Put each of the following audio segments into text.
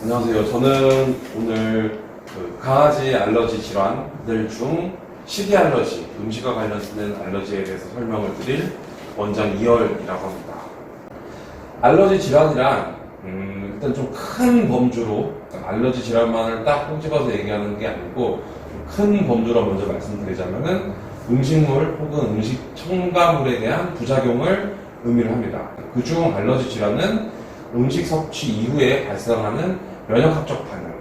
안녕하세요. 저는 오늘 그 강아지 알러지 질환들 중 식이 알러지, 음식과 관련된 알러지에 대해서 설명을 드릴 원장 이열이라고 합니다. 알러지 질환이란 음, 일단 좀 큰 범주로 알러지 질환만을 딱 꼬집어서 얘기하는 게 아니고 좀큰 범주로 먼저 말씀드리자면은 음식물 혹은 음식 첨가물에 대한 부작용을 의미를 합니다. 그중 알러지 질환은 음식 섭취 이후에 발생하는 면역학적 반응,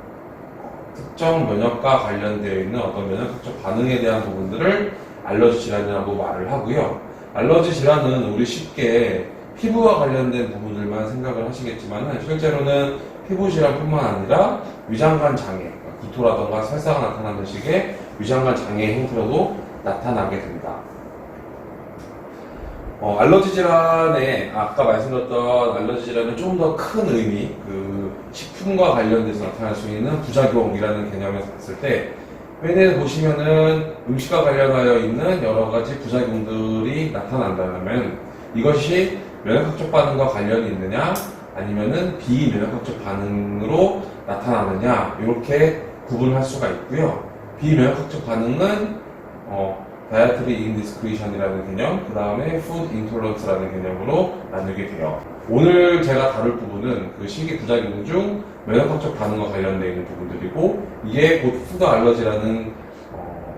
특정 면역과 관련되어 있는 어떤 면역학적 반응에 대한 부분들을 알러지 질환이라고 말을 하고요. 알러지 질환은 우리 쉽게 피부와 관련된 부분들만 생각을 하시겠지만 실제로는 피부 질환뿐만 아니라 위장관 장애, 구토라던가 설사가 나타나는 식의 위장관 장애 형태로도 나타나게 됩니다. 어, 알러지 질환에 아까 말씀드렸던 알러지 질환은 좀 더 큰 의미, 그 식품과 관련돼서 나타날 수 있는 부작용이라는 개념에서 봤을 때 회대에 보시면은 음식과 관련하여 있는 여러 가지 부작용들이 나타난다면 이것이 면역학적 반응과 관련이 있느냐 아니면은 비면역학적 반응으로 나타나느냐 이렇게 구분할 수가 있고요. 비면역학적 반응은 어, 다이어트리 인디스크리션이라는 개념, 그 다음에 푸드 인톨런스라는 개념으로 나누게 돼요. 오늘 제가 다룰 부분은 그 식이 부작용 중 면역학적 반응과 관련되어 있는 부분들이고 이게 곧 푸드 알러지라는 어,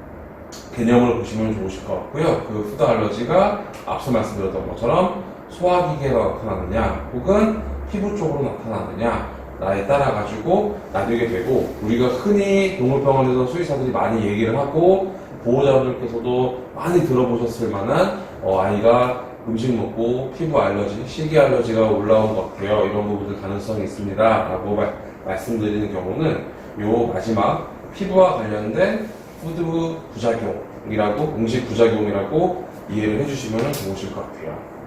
개념을 보시면 좋으실 것 같고요. 그 푸드 알러지가 앞서 말씀드렸던 것처럼 소화기계가 나타나느냐 혹은 피부 쪽으로 나타나느냐 나에 따라 가지고 나뉘게 되고 우리가 흔히 동물병원에서 수의사들이 많이 얘기를 하고 보호자분들께서도 많이 들어보셨을 만한 어, 아이가 음식 먹고 피부 알러지, 식이 알러지가 올라온 것 같아요. 이런 부분들 가능성이 있습니다. 라고 말, 말씀드리는 경우는 요 마지막 피부와 관련된 푸드 부작용이라고, 음식 부작용이라고 이해를 해주시면 좋으실 것 같아요.